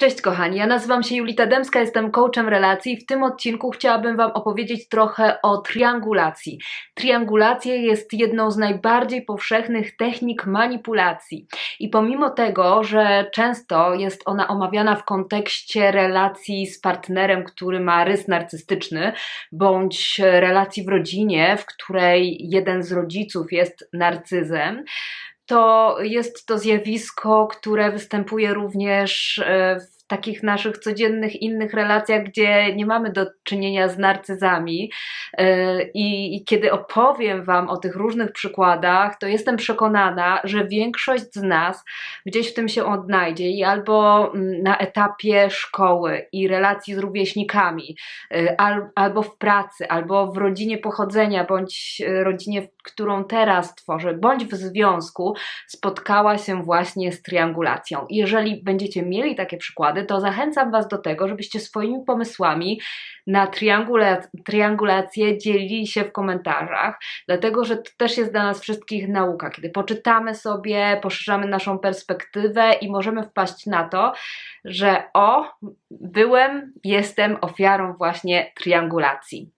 Cześć kochani, ja nazywam się Julita Demska, jestem coachem relacji. W tym odcinku chciałabym Wam opowiedzieć trochę o triangulacji. Triangulacja jest jedną z najbardziej powszechnych technik manipulacji. I pomimo tego, że często jest ona omawiana w kontekście relacji z partnerem, który ma rys narcystyczny, bądź relacji w rodzinie, w której jeden z rodziców jest narcyzem, to jest to zjawisko, które występuje również e, w takich naszych codziennych innych relacjach, gdzie nie mamy do czynienia z narcyzami. E, I, I, kiedy opowiem Wam o tych różnych przykładach, to jestem przekonana, że większość z nas gdzieś w tym się odnajdzie i albo mm, na etapie szkoły i relacji z rówieśnikami, e, albo w pracy, albo w rodzinie pochodzenia, bądź rodzinie, którą teraz tworzę, bądź w związku, spotkała się właśnie z triangulacją. jeżeli będziecie mieli takie przykłady, to zachęcam Was do tego, żebyście swoimi pomysłami na triangula triangulację dzielili się w komentarzach, dlatego że to też jest dla nas wszystkich nauka, kiedy poczytamy sobie, poszerzamy naszą perspektywę i możemy wpaść na to, że o, byłem, jestem ofiarą właśnie triangulacji.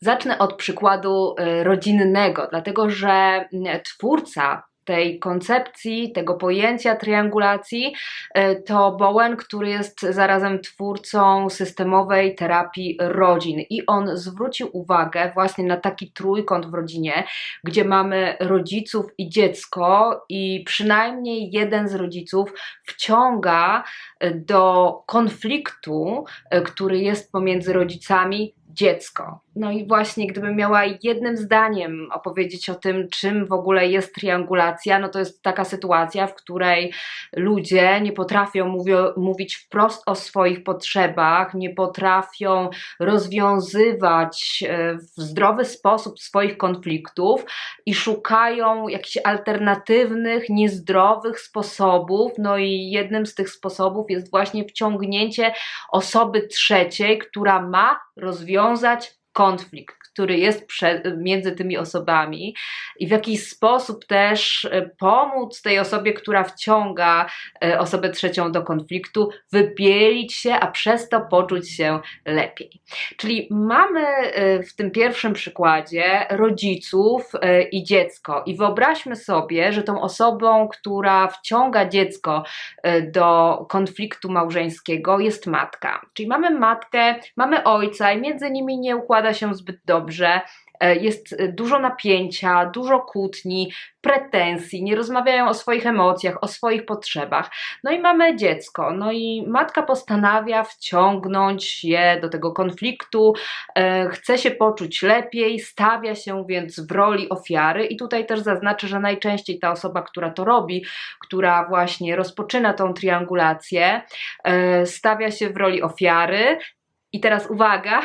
Zacznę od przykładu y, rodzinnego, dlatego że twórca tej koncepcji, tego pojęcia triangulacji, e, to Bowen, który jest zarazem twórcą systemowej terapii rodzin. I on zwrócił uwagę właśnie na taki trójkąt w rodzinie, gdzie mamy rodziców i dziecko, i przynajmniej jeden z rodziców wciąga do konfliktu, e, który jest pomiędzy rodzicami dziecko. No i właśnie, gdybym miała jednym zdaniem opowiedzieć o tym, czym w ogóle jest triangulacja, no to jest taka sytuacja, w której ludzie nie potrafią mówio, mówić wprost o swoich potrzebach, nie potrafią rozwiązywać e, w zdrowy sposób swoich konfliktów i szukają jakichś alternatywnych, niezdrowych sposobów. No i jednym z tych sposobów jest właśnie wciągnięcie osoby trzeciej, która ma rozwiązać konflikt, który jest między tymi osobami i w jakiś sposób też e, pomóc tej osobie, która wciąga e, osobę trzecią do konfliktu, wybielić się, a przez to poczuć się lepiej. Czyli mamy e, w tym pierwszym przykładzie rodziców i dziecko i wyobraźmy sobie, że tą osobą, która wciąga dziecko do konfliktu małżeńskiego jest matka. Czyli mamy matkę, mamy ojca i między nimi nie układa się zbyt dobrze dobrze, e, jest dużo napięcia, dużo kłótni, pretensji, nie rozmawiają o swoich emocjach, o swoich potrzebach. No i mamy dziecko, no i matka postanawia wciągnąć je do tego konfliktu, e, chce się poczuć lepiej, stawia się więc w roli ofiary i tutaj też zaznaczę, że najczęściej ta osoba, która to robi, która właśnie rozpoczyna tą triangulację, e, stawia się w roli ofiary. I teraz uwaga,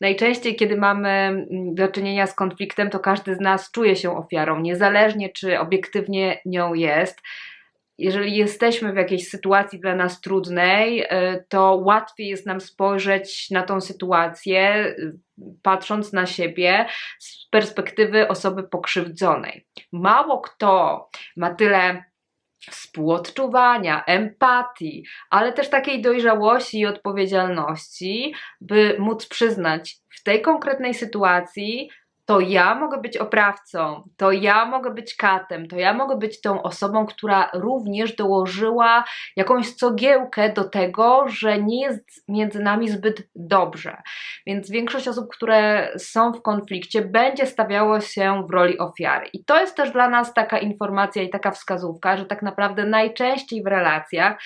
Najczęściej, kiedy mamy mm, do czynienia z konfliktem, to każdy z nas czuje się ofiarą, niezależnie czy obiektywnie nią jest. Jeżeli jesteśmy w jakiejś sytuacji dla nas trudnej, y, to łatwiej jest nam spojrzeć na tą sytuację, y, patrząc na siebie z perspektywy osoby pokrzywdzonej. Mało kto ma tyle współodczuwania, empatii, ale też takiej dojrzałości i odpowiedzialności, by móc przyznać w tej konkretnej sytuacji to ja mogę być oprawcą, to ja mogę być katem, to ja mogę być tą osobą, która również dołożyła jakąś cogiełkę do tego, że nie jest między nami zbyt dobrze. Więc większość osób, które są w konflikcie, będzie stawiało się w roli ofiary. I to jest też dla nas taka informacja i taka wskazówka, że tak naprawdę najczęściej w relacjach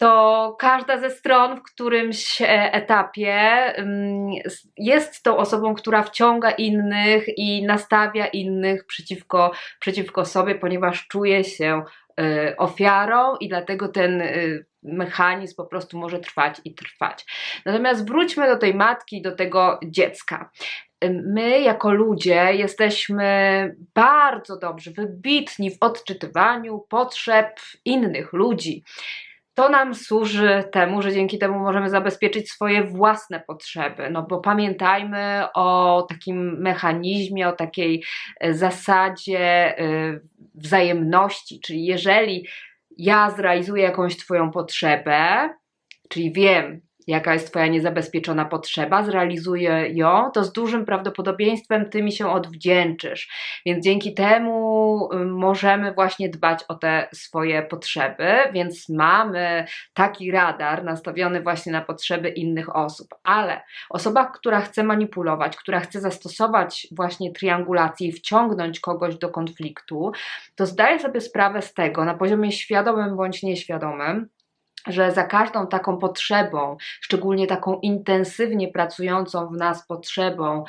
to każda ze stron w którymś e, etapie mm, jest tą osobą, która wciąga innych i nastawia innych przeciwko, przeciwko sobie, ponieważ czuje się e, ofiarą i dlatego ten e, mechanizm po prostu może trwać i trwać. Natomiast wróćmy do tej matki, do tego dziecka. My, jako ludzie, jesteśmy bardzo dobrzy, wybitni w odczytywaniu potrzeb innych ludzi to nam służy temu, że dzięki temu możemy zabezpieczyć swoje własne potrzeby. No bo pamiętajmy o takim mechanizmie, o takiej e, zasadzie e, wzajemności, czyli jeżeli ja zrealizuję jakąś Twoją potrzebę, czyli wiem, jaka jest Twoja niezabezpieczona potrzeba, zrealizuję ją, to z dużym prawdopodobieństwem Ty mi się odwdzięczysz. Więc dzięki temu y, możemy właśnie dbać o te swoje potrzeby, więc mamy taki radar nastawiony właśnie na potrzeby innych osób. Ale osoba, która chce manipulować, która chce zastosować właśnie triangulację i wciągnąć kogoś do konfliktu, to zdaje sobie sprawę z tego na poziomie świadomym bądź nieświadomym, że za każdą taką potrzebą, szczególnie taką intensywnie pracującą w nas potrzebą,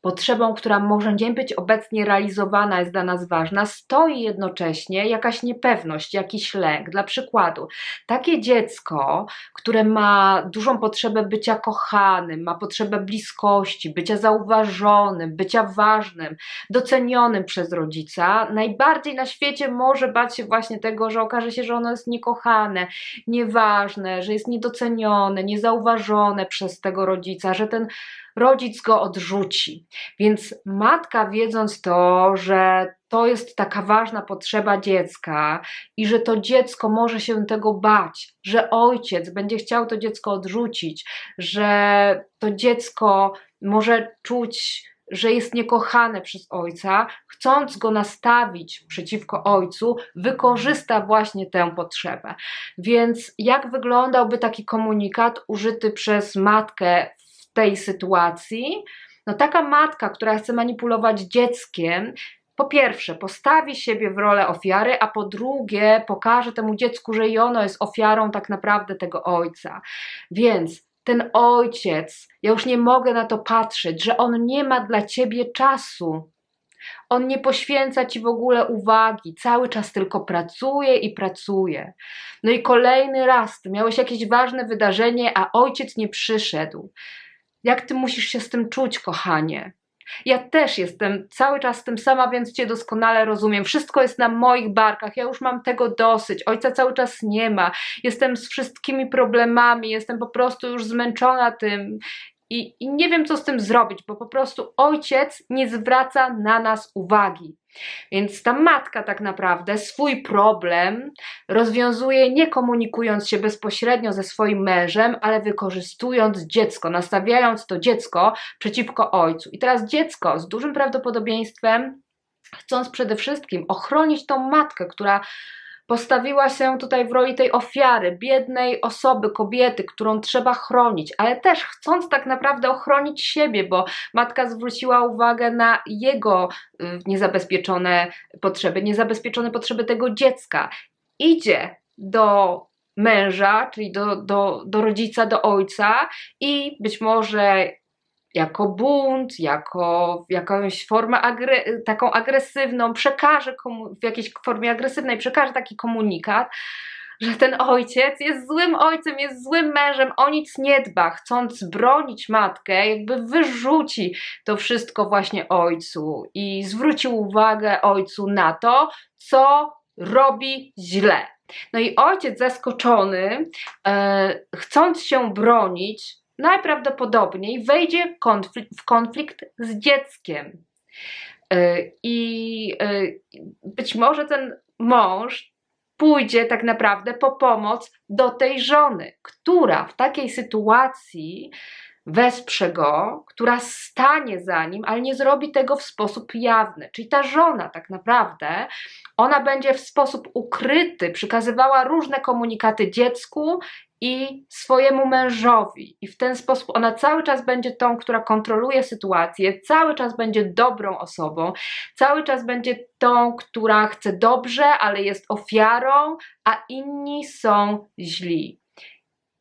potrzebą, która może nie być obecnie realizowana, jest dla nas ważna, stoi jednocześnie jakaś niepewność, jakiś lęk. Dla przykładu, takie dziecko, które ma dużą potrzebę bycia kochanym, ma potrzebę bliskości, bycia zauważonym, bycia ważnym, docenionym przez rodzica, najbardziej na świecie może bać się właśnie tego, że okaże się, że ono jest niekochane, nieważne, że jest niedocenione, niezauważone przez tego rodzica, że ten rodzic go odrzuci. Więc matka, wiedząc to, że to jest taka ważna potrzeba dziecka i że to dziecko może się tego bać, że ojciec będzie chciał to dziecko odrzucić, że to dziecko może czuć że jest niekochane przez ojca, chcąc go nastawić przeciwko ojcu, wykorzysta właśnie tę potrzebę. Więc jak wyglądałby taki komunikat użyty przez matkę tej sytuacji, no taka matka, która chce manipulować dzieckiem, po pierwsze, postawi siebie w rolę ofiary, a po drugie, pokaże temu dziecku, że i ono jest ofiarą tak naprawdę tego ojca. Więc ten ojciec, ja już nie mogę na to patrzeć, że on nie ma dla ciebie czasu. On nie poświęca ci w ogóle uwagi, cały czas tylko pracuje i pracuje. No i kolejny raz, miałeś jakieś ważne wydarzenie, a ojciec nie przyszedł. Jak ty musisz się z tym czuć, kochanie? Ja też jestem cały czas tym sama, więc cię doskonale rozumiem. Wszystko jest na moich barkach, ja już mam tego dosyć. Ojca cały czas nie ma. Jestem z wszystkimi problemami, jestem po prostu już zmęczona tym. I, I nie wiem, co z tym zrobić, bo po prostu ojciec nie zwraca na nas uwagi. Więc ta matka tak naprawdę swój problem rozwiązuje nie komunikując się bezpośrednio ze swoim mężem, ale wykorzystując dziecko, nastawiając to dziecko przeciwko ojcu. I teraz dziecko z dużym prawdopodobieństwem, chcąc przede wszystkim ochronić tą matkę, która postawiła się tutaj w roli tej ofiary, biednej osoby, kobiety, którą trzeba chronić, ale też chcąc tak naprawdę ochronić siebie, bo matka zwróciła uwagę na jego y, niezabezpieczone potrzeby, niezabezpieczone potrzeby tego dziecka. Idzie do męża, czyli do, do, do rodzica, do ojca i być może jako bunt, jako jakąś formę agre taką agresywną, przekaże w jakiejś formie agresywnej, przekaże taki komunikat, że ten ojciec jest złym ojcem, jest złym mężem, o nic nie dba, chcąc bronić matkę, jakby wyrzuci to wszystko właśnie ojcu i zwrócił uwagę ojcu na to, co robi źle. No i ojciec zaskoczony, e, chcąc się bronić, najprawdopodobniej wejdzie konflikt, w konflikt z dzieckiem. E, I e, być może ten mąż pójdzie tak naprawdę po pomoc do tej żony, która w takiej sytuacji wesprze go, która stanie za nim, ale nie zrobi tego w sposób jawny. Czyli ta żona tak naprawdę, ona będzie w sposób ukryty przekazywała różne komunikaty dziecku i swojemu mężowi. I w ten sposób ona cały czas będzie tą, która kontroluje sytuację, cały czas będzie dobrą osobą, cały czas będzie tą, która chce dobrze, ale jest ofiarą, a inni są źli.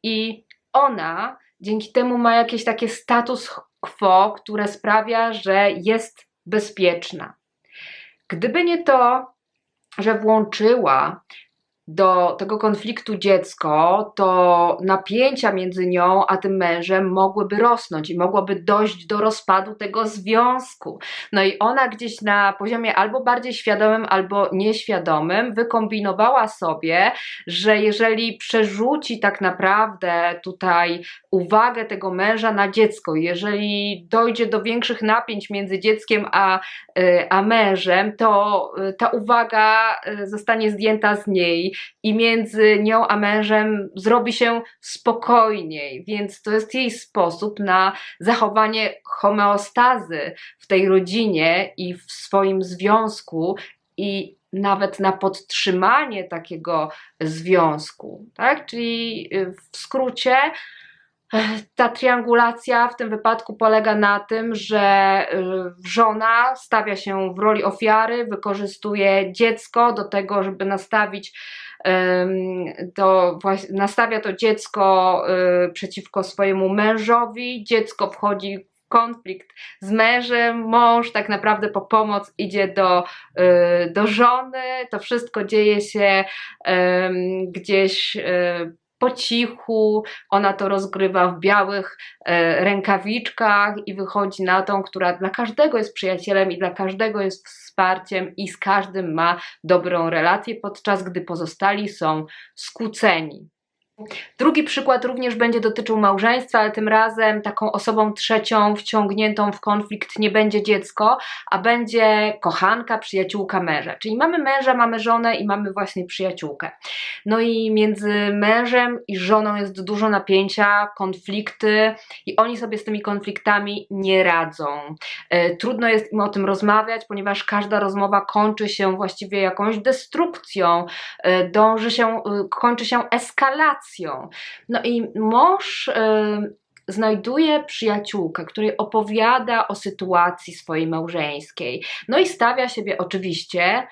I ona dzięki temu ma jakieś takie status quo, które sprawia, że jest bezpieczna. Gdyby nie to, że włączyła do tego konfliktu dziecko, to napięcia między nią a tym mężem mogłyby rosnąć i mogłoby dojść do rozpadu tego związku. No i ona gdzieś na poziomie albo bardziej świadomym, albo nieświadomym wykombinowała sobie, że jeżeli przerzuci tak naprawdę tutaj uwagę tego męża na dziecko, jeżeli dojdzie do większych napięć między dzieckiem a, y, a mężem, to y, ta uwaga y, zostanie zdjęta z niej i między nią a mężem zrobi się spokojniej, więc to jest jej sposób na zachowanie homeostazy w tej rodzinie i w swoim związku i nawet na podtrzymanie takiego związku, tak? Czyli y, w skrócie ta triangulacja w tym wypadku polega na tym, że y, żona stawia się w roli ofiary, wykorzystuje dziecko do tego, żeby nastawić to nastawia to dziecko y, przeciwko swojemu mężowi, dziecko wchodzi w konflikt z mężem, mąż tak naprawdę po pomoc idzie do, y, do żony, to wszystko dzieje się gdzieś po cichu, ona to rozgrywa w białych e, rękawiczkach i wychodzi na tą, która dla każdego jest przyjacielem i dla każdego jest wsparciem i z każdym ma dobrą relację, podczas gdy pozostali są skłóceni. Drugi przykład również będzie dotyczył małżeństwa, ale tym razem taką osobą trzecią wciągniętą w konflikt nie będzie dziecko, a będzie kochanka, przyjaciółka męża. Czyli mamy męża, mamy żonę i mamy właśnie przyjaciółkę. No i między mężem i żoną jest dużo napięcia, konflikty i oni sobie z tymi konfliktami nie radzą. E, trudno jest im o tym rozmawiać, ponieważ każda rozmowa kończy się właściwie jakąś destrukcją, e, dąży się, e, kończy się eskalacją No i mąż. Znajduje przyjaciółkę, której opowiada o sytuacji swojej małżeńskiej. No i stawia siebie oczywiście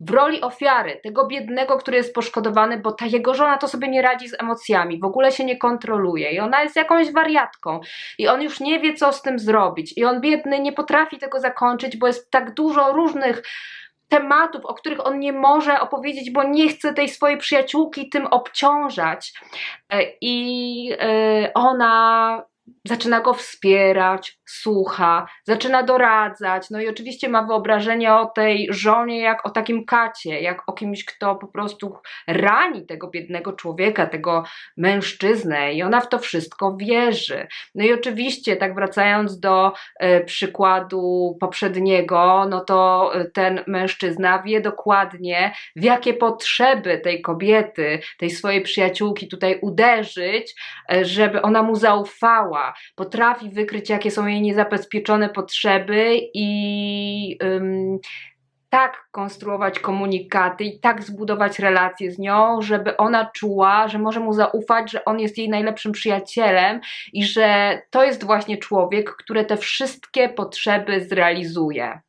w roli ofiary, tego biednego, który jest poszkodowany, bo ta jego żona to sobie nie radzi z emocjami, w ogóle się nie kontroluje i ona jest jakąś wariatką i on już nie wie, co z tym zrobić i on biedny nie potrafi tego zakończyć, bo jest tak dużo różnych tematów, o których on nie może opowiedzieć, bo nie chce tej swojej przyjaciółki tym obciążać. E, I e, ona zaczyna go wspierać, słucha, zaczyna doradzać, no i oczywiście ma wyobrażenie o tej żonie jak o takim kacie, jak o kimś, kto po prostu rani tego biednego człowieka, tego mężczyznę i ona w to wszystko wierzy. No i oczywiście, tak wracając do e, przykładu poprzedniego, no to e, ten mężczyzna wie dokładnie, w jakie potrzeby tej kobiety, tej swojej przyjaciółki tutaj uderzyć, e, żeby ona mu zaufała, potrafi wykryć, jakie są jej niezabezpieczone potrzeby i ym, tak konstruować komunikaty i tak zbudować relacje z nią, żeby ona czuła, że może mu zaufać, że on jest jej najlepszym przyjacielem i że to jest właśnie człowiek, który te wszystkie potrzeby zrealizuje.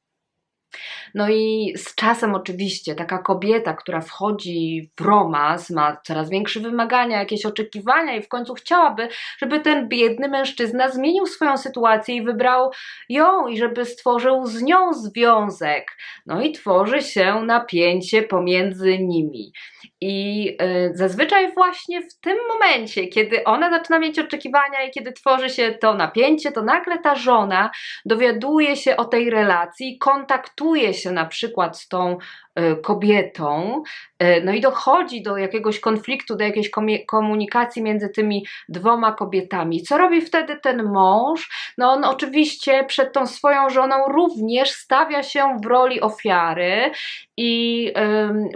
No i z czasem oczywiście taka kobieta, która wchodzi w romans, ma coraz większe wymagania, jakieś oczekiwania i w końcu chciałaby, żeby ten biedny mężczyzna zmienił swoją sytuację i wybrał ją i żeby stworzył z nią związek. No i tworzy się napięcie pomiędzy nimi. I yy, zazwyczaj właśnie w tym momencie, kiedy ona zaczyna mieć oczekiwania i kiedy tworzy się to napięcie, to nagle ta żona dowiaduje się o tej relacji, kontaktuje się na przykład z tą E, kobietą, e, no i dochodzi do jakiegoś konfliktu, do jakiejś komunikacji między tymi dwoma kobietami. Co robi wtedy ten mąż? No on oczywiście przed tą swoją żoną również stawia się w roli ofiary i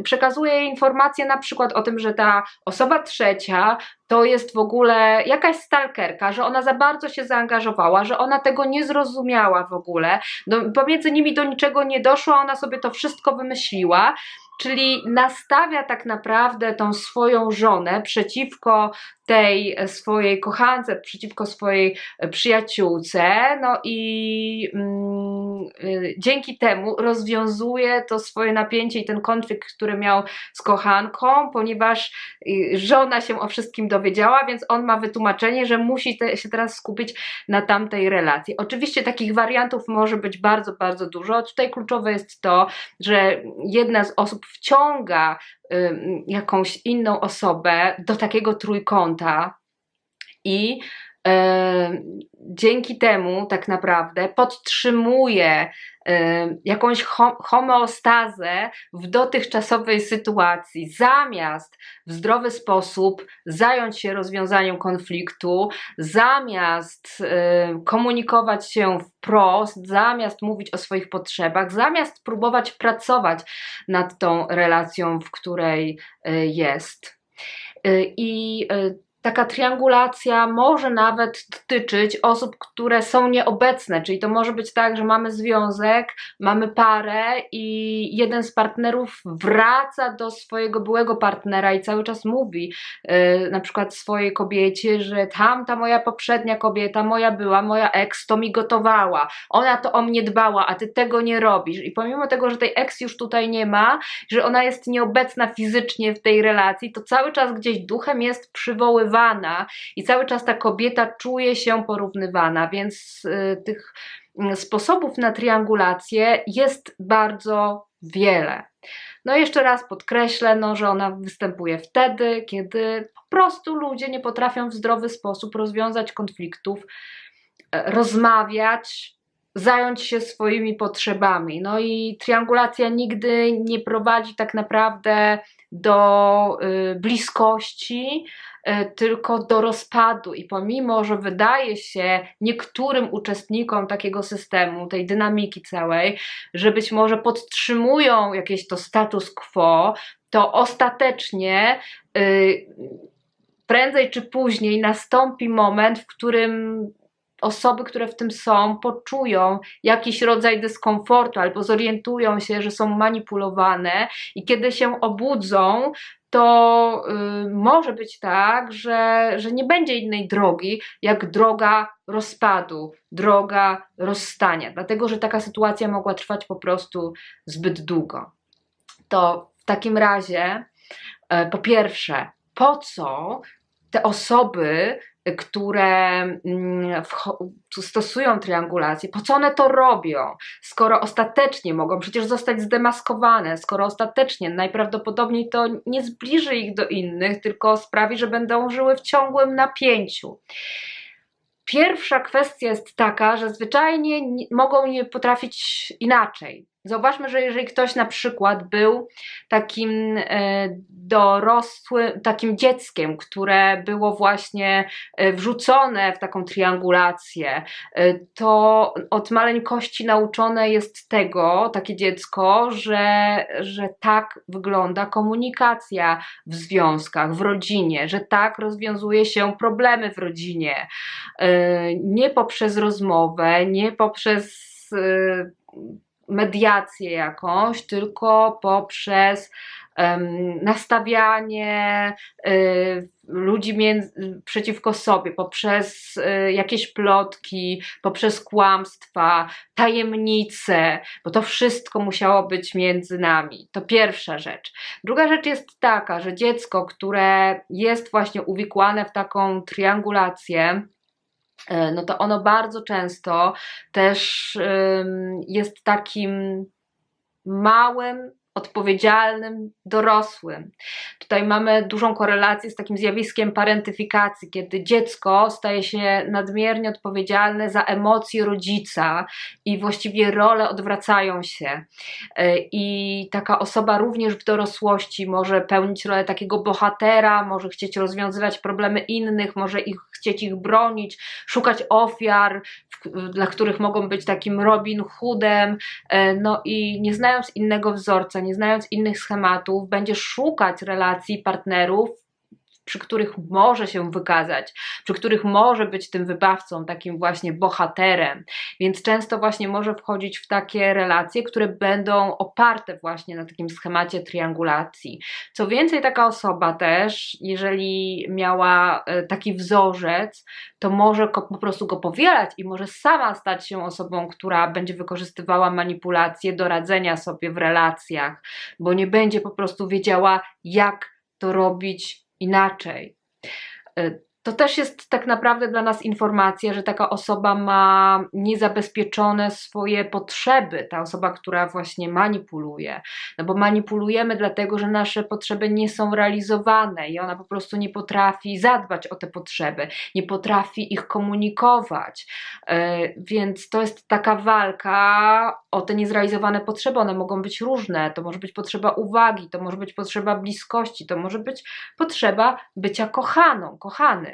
przekazuje jej informacje na przykład o tym, że ta osoba trzecia to jest w ogóle jakaś stalkerka, że ona za bardzo się zaangażowała, że ona tego nie zrozumiała w ogóle. No, pomiędzy nimi do niczego nie doszło, ona sobie to wszystko wymyśliła czyli nastawia tak naprawdę tą swoją żonę przeciwko tej swojej kochance, przeciwko swojej przyjaciółce, no i mm, y, dzięki temu rozwiązuje to swoje napięcie i ten konflikt, który miał z kochanką, ponieważ y, żona się o wszystkim dowiedziała, więc on ma wytłumaczenie, że musi te, się teraz skupić na tamtej relacji. Oczywiście takich wariantów może być bardzo, bardzo dużo. Tutaj kluczowe jest to, że jedna z osób wciąga jakąś inną osobę do takiego trójkąta i dzięki temu tak naprawdę podtrzymuje jakąś ho homeostazę w dotychczasowej sytuacji, zamiast w zdrowy sposób zająć się rozwiązaniem konfliktu, zamiast komunikować się wprost, zamiast mówić o swoich potrzebach, zamiast próbować pracować nad tą relacją, w której e, jest. E, I e, taka triangulacja może nawet dotyczyć osób, które są nieobecne, czyli to może być tak, że mamy związek, mamy parę i jeden z partnerów wraca do swojego byłego partnera i cały czas mówi yy, na przykład swojej kobiecie, że tamta moja poprzednia kobieta, moja była, moja ex to mi gotowała, ona to o mnie dbała, a ty tego nie robisz. I pomimo tego, że tej ex już tutaj nie ma, że ona jest nieobecna fizycznie w tej relacji, to cały czas gdzieś duchem jest przywoływana porównywana i cały czas ta kobieta czuje się porównywana, więc y, tych y, sposobów na triangulację jest bardzo wiele. No jeszcze raz podkreślę, no, że ona występuje wtedy, kiedy po prostu ludzie nie potrafią w zdrowy sposób rozwiązać konfliktów, e, rozmawiać, zająć się swoimi potrzebami. No i triangulacja nigdy nie prowadzi tak naprawdę do y, bliskości, y, tylko do rozpadu. I pomimo, że wydaje się niektórym uczestnikom takiego systemu, tej dynamiki całej, że być może podtrzymują jakieś to status quo, to ostatecznie y, prędzej czy później nastąpi moment, w którym osoby, które w tym są, poczują jakiś rodzaj dyskomfortu albo zorientują się, że są manipulowane i kiedy się obudzą, to y, może być tak, że, że nie będzie innej drogi, jak droga rozpadu, droga rozstania, dlatego że taka sytuacja mogła trwać po prostu zbyt długo. To w takim razie, y, po pierwsze, po co te osoby które mm, stosują triangulację, po co one to robią, skoro ostatecznie mogą przecież zostać zdemaskowane, skoro ostatecznie najprawdopodobniej to nie zbliży ich do innych, tylko sprawi, że będą żyły w ciągłym napięciu. Pierwsza kwestia jest taka, że zwyczajnie mogą nie potrafić inaczej. Zauważmy, że jeżeli ktoś na przykład był takim e, dorosłym, takim dzieckiem, które było właśnie e, wrzucone w taką triangulację, e, to od maleńkości nauczone jest tego, takie dziecko, że, że tak wygląda komunikacja w związkach, w rodzinie, że tak rozwiązuje się problemy w rodzinie. Nie poprzez rozmowę, nie poprzez mediację jakąś, tylko poprzez nastawianie y, ludzi między, przeciwko sobie, poprzez y, jakieś plotki, poprzez kłamstwa, tajemnice, bo to wszystko musiało być między nami. To pierwsza rzecz. Druga rzecz jest taka, że dziecko, które jest właśnie uwikłane w taką triangulację, no to ono bardzo często też jest takim małym odpowiedzialnym dorosłym. Tutaj mamy dużą korelację z takim zjawiskiem parentyfikacji, kiedy dziecko staje się nadmiernie odpowiedzialne za emocje rodzica i właściwie role odwracają się. E, I taka osoba również w dorosłości może pełnić rolę takiego bohatera, może chcieć rozwiązywać problemy innych, może ich chcieć ich bronić, szukać ofiar, dla których mogą być takim Robin Hoodem, e, no i nie znając innego wzorca, nie znając innych schematów, będzie szukać relacji partnerów, przy których może się wykazać, przy których może być tym wybawcą, takim właśnie bohaterem. Więc często właśnie może wchodzić w takie relacje, które będą oparte właśnie na takim schemacie triangulacji. Co więcej, taka osoba też, jeżeli miała e, taki wzorzec, to może po prostu go powielać i może sama stać się osobą, która będzie wykorzystywała manipulacje do radzenia sobie w relacjach, bo nie będzie po prostu wiedziała, jak to robić inaczej. To też jest tak naprawdę dla nas informacja, że taka osoba ma niezabezpieczone swoje potrzeby, ta osoba, która właśnie manipuluje. No bo manipulujemy dlatego, że nasze potrzeby nie są realizowane i ona po prostu nie potrafi zadbać o te potrzeby, nie potrafi ich komunikować. E, więc to jest taka walka o te niezrealizowane potrzeby. One mogą być różne. To może być potrzeba uwagi, to może być potrzeba bliskości, to może być potrzeba bycia kochaną, kochanym.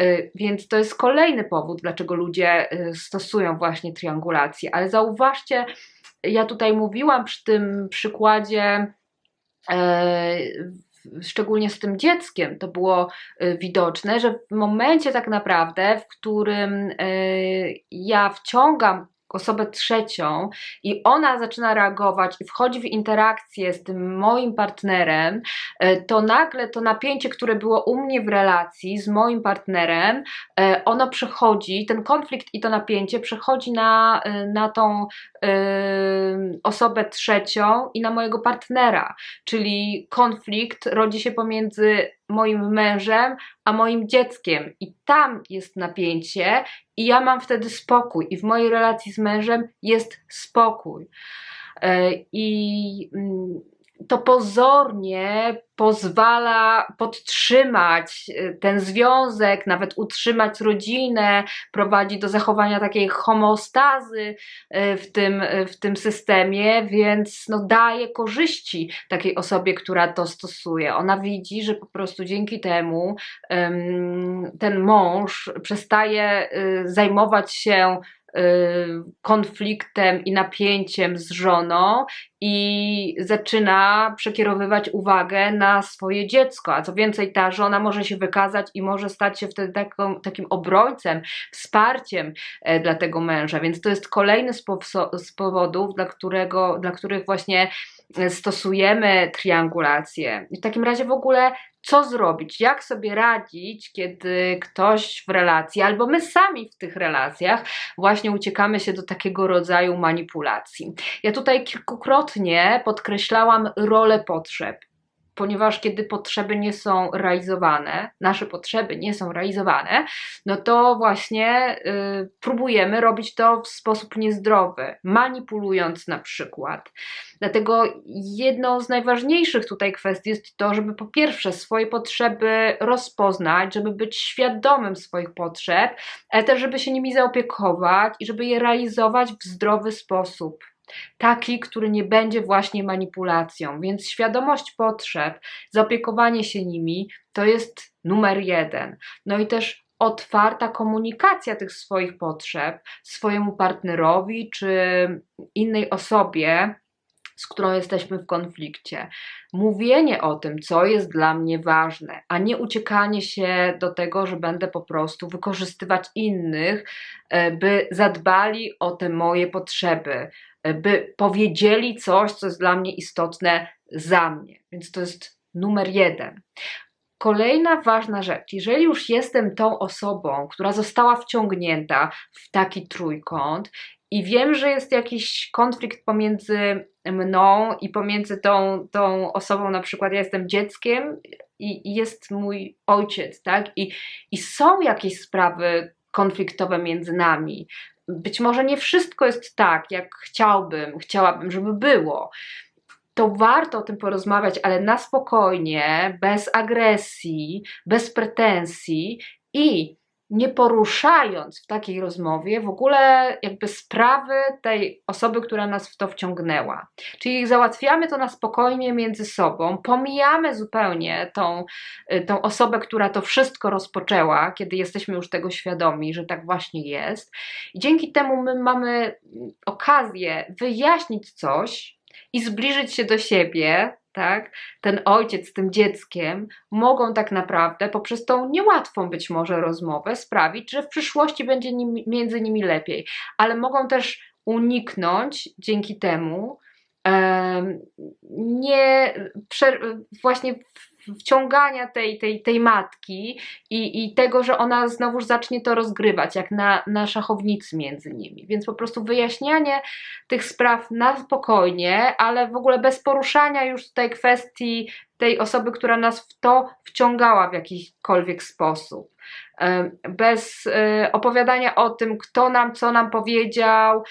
Y, więc to jest kolejny powód, dlaczego ludzie y, stosują właśnie triangulację. Ale zauważcie, ja tutaj mówiłam przy tym przykładzie e, szczególnie z tym dzieckiem, to było y, widoczne, że w momencie tak naprawdę, w którym ja wciągam osobę trzecią i ona zaczyna reagować i wchodzi w interakcję z tym moim partnerem, e, to nagle to napięcie, które było u mnie w relacji z moim partnerem, e, ono przechodzi, ten konflikt i to napięcie przechodzi na, e, na tą osobę trzecią i na mojego partnera, czyli konflikt rodzi się pomiędzy moim mężem, a moim dzieckiem. I tam jest napięcie, i ja mam wtedy spokój. I w mojej relacji z mężem jest spokój. E, I mm, to pozornie pozwala podtrzymać y, ten związek, nawet utrzymać rodzinę, prowadzi do zachowania takiej homeostazy y, w tym, y, w tym systemie, więc no, daje korzyści takiej osobie, która to stosuje. Ona widzi, że po prostu dzięki temu ten mąż przestaje zajmować się konfliktem i napięciem z żoną i zaczyna przekierowywać uwagę na swoje dziecko. A co więcej, ta żona może się wykazać i może stać się wtedy taką, takim obrońcem, wsparciem e, dla tego męża. Więc to jest kolejny z powodów, dla, którego, dla których właśnie stosujemy triangulację. W takim razie w ogóle co zrobić, jak sobie radzić, kiedy ktoś w relacji, albo my sami w tych relacjach właśnie uciekamy się do takiego rodzaju manipulacji. Ja tutaj kilkukrotnie podkreślałam rolę potrzeb ponieważ kiedy potrzeby nie są realizowane, nasze potrzeby nie są realizowane, no to właśnie y, próbujemy robić to w sposób niezdrowy, manipulując na przykład. Dlatego jedną z najważniejszych tutaj kwestii jest to, żeby po pierwsze swoje potrzeby rozpoznać, żeby być świadomym swoich potrzeb, ale też żeby się nimi zaopiekować i żeby je realizować w zdrowy sposób taki, który nie będzie właśnie manipulacją. Więc świadomość potrzeb, zaopiekowanie się nimi to jest numer jeden. No i też otwarta komunikacja tych swoich potrzeb swojemu partnerowi czy innej osobie, z którą jesteśmy w konflikcie. Mówienie o tym, co jest dla mnie ważne, a nie uciekanie się do tego, że będę po prostu wykorzystywać innych, e, by zadbali o te moje potrzeby, by powiedzieli coś, co jest dla mnie istotne za mnie. Więc to jest numer jeden. Kolejna ważna rzecz, jeżeli już jestem tą osobą, która została wciągnięta w taki trójkąt i wiem, że jest jakiś konflikt pomiędzy mną i pomiędzy tą, tą osobą, na przykład ja jestem dzieckiem i, i jest mój ojciec, tak? I, I są jakieś sprawy konfliktowe między nami, być może nie wszystko jest tak, jak chciałbym, chciałabym, żeby było. To warto o tym porozmawiać, ale na spokojnie, bez agresji, bez pretensji i nie poruszając w takiej rozmowie w ogóle jakby sprawy tej osoby, która nas w to wciągnęła. Czyli załatwiamy to na spokojnie między sobą, pomijamy zupełnie tą, y, tą osobę, która to wszystko rozpoczęła, kiedy jesteśmy już tego świadomi, że tak właśnie jest. I dzięki temu my mamy okazję wyjaśnić coś i zbliżyć się do siebie, tak, ten ojciec z tym dzieckiem mogą tak naprawdę poprzez tą niełatwą być może rozmowę sprawić, że w przyszłości będzie nim, między nimi lepiej, ale mogą też uniknąć dzięki temu nie właśnie wciągania tej, tej, tej matki i, i tego, że ona znowuż zacznie to rozgrywać, jak na, na szachownicy między nimi. Więc po prostu wyjaśnianie tych spraw na spokojnie, ale w ogóle bez poruszania już tej kwestii tej osoby, która nas w to wciągała w jakikolwiek sposób. Bez e, opowiadania o tym, kto nam co nam powiedział,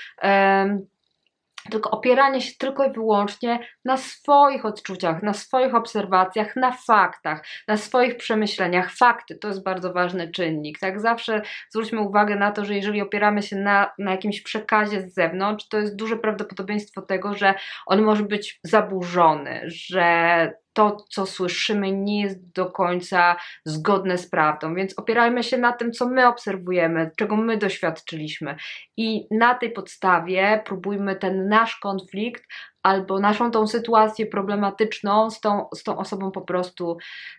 tylko opieranie się tylko i wyłącznie na swoich odczuciach, na swoich obserwacjach, na faktach, na swoich przemyśleniach. Fakty to jest bardzo ważny czynnik. Tak zawsze zwróćmy uwagę na to, że jeżeli opieramy się na, na jakimś przekazie z zewnątrz, to jest duże prawdopodobieństwo tego, że on może być zaburzony, że to, co słyszymy, nie jest do końca zgodne z prawdą. Więc opierajmy się na tym, co my obserwujemy, czego my doświadczyliśmy, i na tej podstawie próbujmy ten nasz konflikt albo naszą tą sytuację problematyczną z tą, z tą osobą po prostu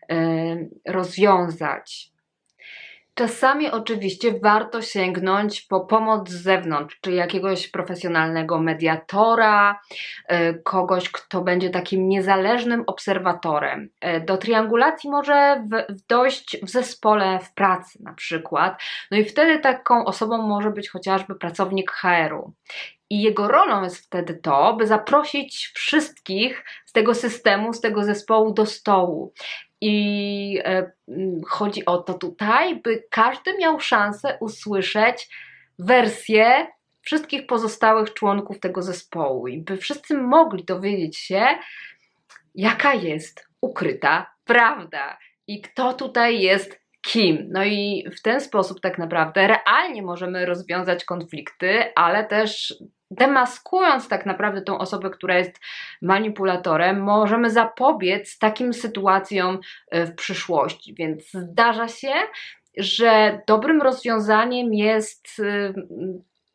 yy, rozwiązać. Czasami oczywiście warto sięgnąć po pomoc z zewnątrz, czy jakiegoś profesjonalnego mediatora, e, kogoś, kto będzie takim niezależnym obserwatorem. E, do triangulacji może dojść w zespole, w pracy na przykład. No i wtedy taką osobą może być chociażby pracownik HR-u. I jego rolą jest wtedy to, by zaprosić wszystkich z tego systemu, z tego zespołu do stołu. I e, chodzi o to tutaj, by każdy miał szansę usłyszeć wersję wszystkich pozostałych członków tego zespołu i by wszyscy mogli dowiedzieć się, jaka jest ukryta prawda i kto tutaj jest kim. No i w ten sposób tak naprawdę realnie możemy rozwiązać konflikty, ale też demaskując tak naprawdę tą osobę, która jest manipulatorem, możemy zapobiec takim sytuacjom e, w przyszłości. Więc zdarza się, że dobrym rozwiązaniem jest e,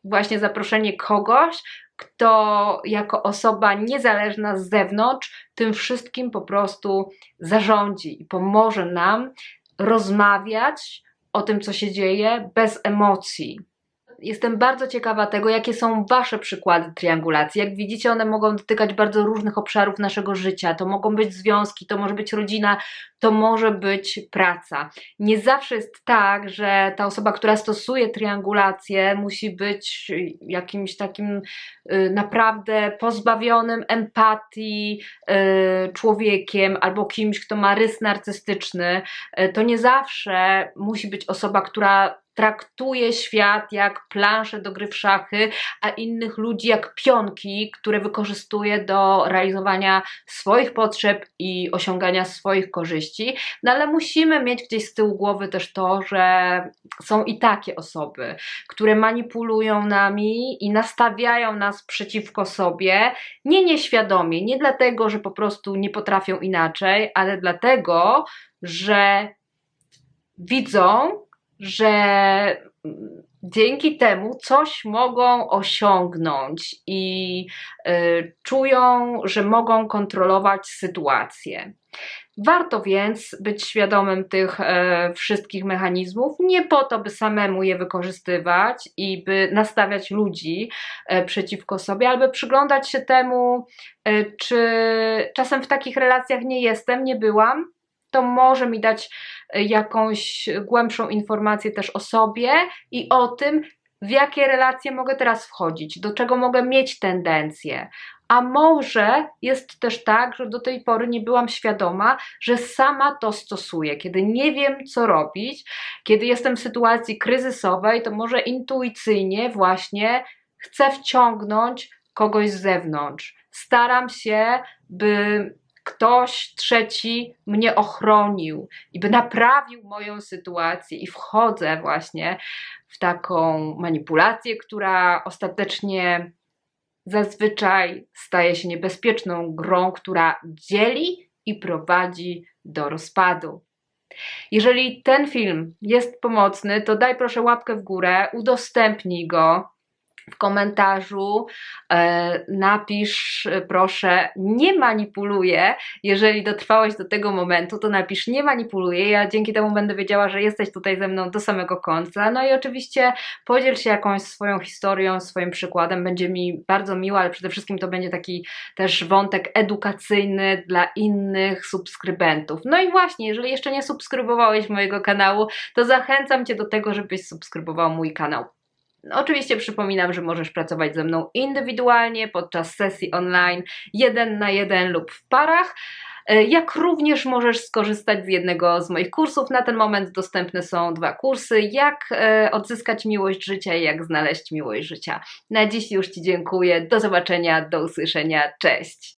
właśnie zaproszenie kogoś, kto jako osoba niezależna z zewnątrz tym wszystkim po prostu zarządzi i pomoże nam rozmawiać o tym, co się dzieje bez emocji. Jestem bardzo ciekawa tego, jakie są Wasze przykłady triangulacji. Jak widzicie, one mogą dotykać bardzo różnych obszarów naszego życia. To mogą być związki, to może być rodzina, to może być praca. Nie zawsze jest tak, że ta osoba, która stosuje triangulację, musi być jakimś takim y, naprawdę pozbawionym empatii y, człowiekiem albo kimś, kto ma rys narcystyczny. Y, to nie zawsze musi być osoba, która traktuje świat jak planszę do gry w szachy, a innych ludzi jak pionki, które wykorzystuje do realizowania swoich potrzeb i osiągania swoich korzyści. No ale musimy mieć gdzieś z tyłu głowy też to, że są i takie osoby, które manipulują nami i nastawiają nas przeciwko sobie, nie nieświadomie, nie dlatego, że po prostu nie potrafią inaczej, ale dlatego, że widzą, że dzięki temu coś mogą osiągnąć i y, czują, że mogą kontrolować sytuację. Warto więc być świadomym tych e, wszystkich mechanizmów, nie po to, by samemu je wykorzystywać i by nastawiać ludzi e, przeciwko sobie, ale by przyglądać się temu, e, czy czasem w takich relacjach nie jestem, nie byłam, to może mi dać e, jakąś głębszą informację też o sobie i o tym, w jakie relacje mogę teraz wchodzić, do czego mogę mieć tendencję. A może jest też tak, że do tej pory nie byłam świadoma, że sama to stosuję. Kiedy nie wiem, co robić, kiedy jestem w sytuacji kryzysowej, to może intuicyjnie właśnie chcę wciągnąć kogoś z zewnątrz. Staram się, by ktoś trzeci mnie ochronił i by naprawił moją sytuację, i wchodzę właśnie w taką manipulację, która ostatecznie zazwyczaj staje się niebezpieczną grą, która dzieli i prowadzi do rozpadu. Jeżeli ten film jest pomocny, to daj proszę łapkę w górę, udostępnij go w komentarzu e, napisz proszę nie manipuluję. Jeżeli dotrwałeś do tego momentu, to napisz nie manipuluję. Ja dzięki temu będę wiedziała, że jesteś tutaj ze mną do samego końca. No i oczywiście podziel się jakąś swoją historią, swoim przykładem. Będzie mi bardzo miło, ale przede wszystkim to będzie taki też wątek edukacyjny dla innych subskrybentów. No i właśnie, jeżeli jeszcze nie subskrybowałeś mojego kanału, to zachęcam Cię do tego, żebyś subskrybował mój kanał. Oczywiście przypominam, że możesz pracować ze mną indywidualnie podczas sesji online, jeden na jeden lub w parach. E, Jak również możesz skorzystać z jednego z moich kursów. Na ten moment dostępne są dwa kursy: jak e, odzyskać miłość życia i jak znaleźć miłość życia. Na dziś już Ci dziękuję. Do zobaczenia, do usłyszenia. Cześć.